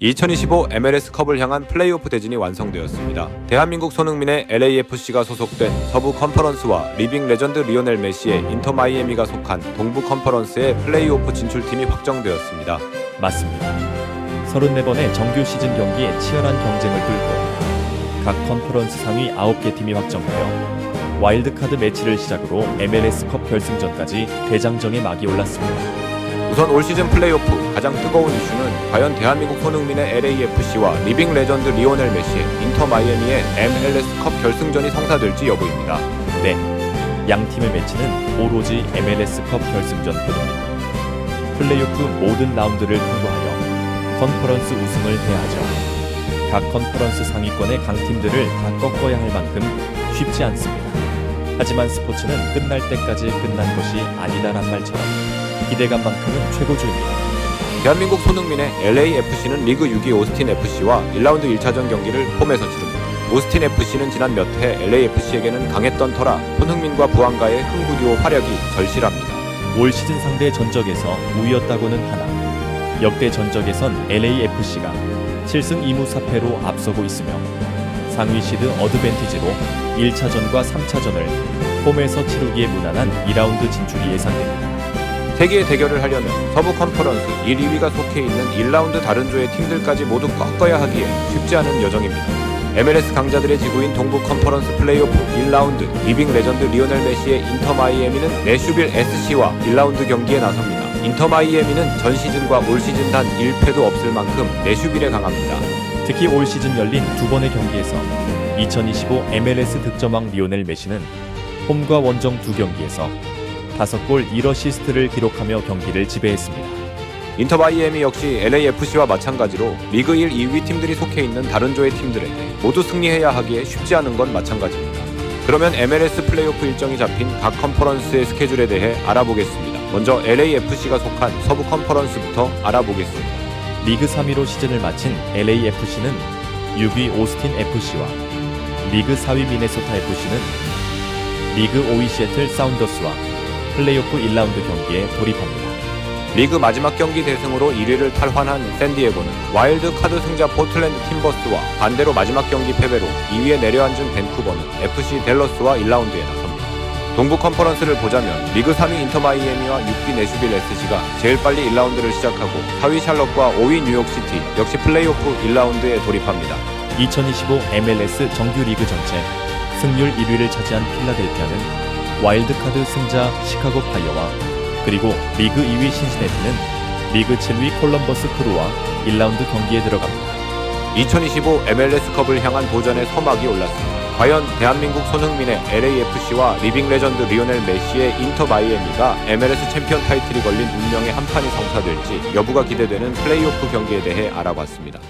2025 MLS컵을 향한 플레이오프 대진이 완성되었습니다. 대한민국 손흥민의 LAFC가 소속된 서부 컨퍼런스와 리빙 레전드 리오넬 메시의 인터 마이애미가 속한 동부 컨퍼런스의 플레이오프 진출팀이 확정되었습니다. 맞습니다. 34번의 정규 시즌 경기에 치열한 경쟁을 뚫고 각 컨퍼런스 상위 9개 팀이 확정되어 와일드카드 매치를 시작으로 MLS컵 결승전까지 대장정의 막이 올랐습니다. 우선 올 시즌 플레이오프 가장 뜨거운 이슈는 과연 대한민국 손흥민의 LAFC와 리빙 레전드 리오넬 메시의 인터 마이애미의 MLS컵 결승전이 성사될지 여부입니다. 네, 양 팀의 매치는 오로지 MLS컵 결승전뿐입니다. 플레이오프 모든 라운드를 통과하여 컨퍼런스 우승을 해야죠. 각 컨퍼런스 상위권의 강팀들을 다 꺾어야 할 만큼 쉽지 않습니다. 하지만 스포츠는 끝날 때까지 끝난 것이 아니다란 말처럼 기대감만큼은 최고조입니다. 대한민국 손흥민의 LAFC는 리그 6위 오스틴 FC와 1라운드 1차전 경기를 홈에서 치릅니다. 오스틴 FC는 지난 몇 해 LAFC에게는 강했던 터라 손흥민과 부안가의 흥부듀오 화력이 절실합니다. 올 시즌 상대 전적에서 우위였다고는 하나 역대 전적에선 LAFC가 7승 2무 4패로 앞서고 있으며 상위 시드 어드밴티지로 1차전과 3차전을 홈에서 치르기에 무난한 2라운드 진출이 예상됩니다. 세계의 대결을 하려면 서부 컨퍼런스 1, 2위가 속해 있는 1라운드 다른 조의 팀들까지 모두 꺾어야 하기에 쉽지 않은 여정입니다. MLS 강자들의 지구인 동부 컨퍼런스 플레이오프 1라운드 리빙 레전드 리오넬 메시의 인터 마이애미는 내슈빌 SC와 1라운드 경기에 나섭니다. 인터 마이애미는 전 시즌과 올 시즌 단 1패도 없을 만큼 내슈빌에 강합니다. 특히 올 시즌 열린 두 번의 경기에서 2025 MLS 득점왕 리오넬 메시는 홈과 원정 두 경기에서 5골 1어시스트를 기록하며 경기를 지배했습니다. 인터 마이애미 역시 LAFC와 마찬가지로 리그 1, 2위 팀들이 속해 있는 다른 조의 팀들에게 모두 승리해야 하기에 쉽지 않은 건 마찬가지입니다. 그러면 MLS 플레이오프 일정이 잡힌 각 컨퍼런스의 스케줄에 대해 알아보겠습니다. 먼저 LAFC가 속한 서부 컨퍼런스부터 알아보겠습니다. 리그 3위로 시즌을 마친 LAFC는 6위 오스틴 FC와 리그 4위 미네소타 FC는 리그 5위 시애틀 사운더스와 플레이오프 1라운드 경기에 돌입합니다. 리그 마지막 경기 대승으로 1위를 탈환한 샌디에고는 와일드 카드 승자 포틀랜드 팀버스와 반대로 마지막 경기 패배로 2위에 내려앉은 밴쿠버는 FC 댈러스와 1라운드에 나섭니다. 동부 컨퍼런스를 보자면 리그 3위 인터 마이애미와 6위 내슈빌 SC가 제일 빨리 1라운드를 시작하고 4위 샬럿과 5위 뉴욕시티 역시 플레이오프 1라운드에 돌입합니다. 2025 MLS 정규 리그 전체 승률 1위를 차지한 필라델피아는 와일드카드 승자 시카고 파이어와 그리고 리그 2위 신시내티는 리그 7위 콜럼버스 크루와 1라운드 경기에 들어갑니다. 2025 MLS컵을 향한 도전의 서막이 올랐습니다. 과연 대한민국 손흥민의 LAFC와 리빙 레전드 리오넬 메시의 인터 마이애미가 MLS 챔피언 타이틀이 걸린 운명의 한판이 성사될지 여부가 기대되는 플레이오프 경기에 대해 알아봤습니다.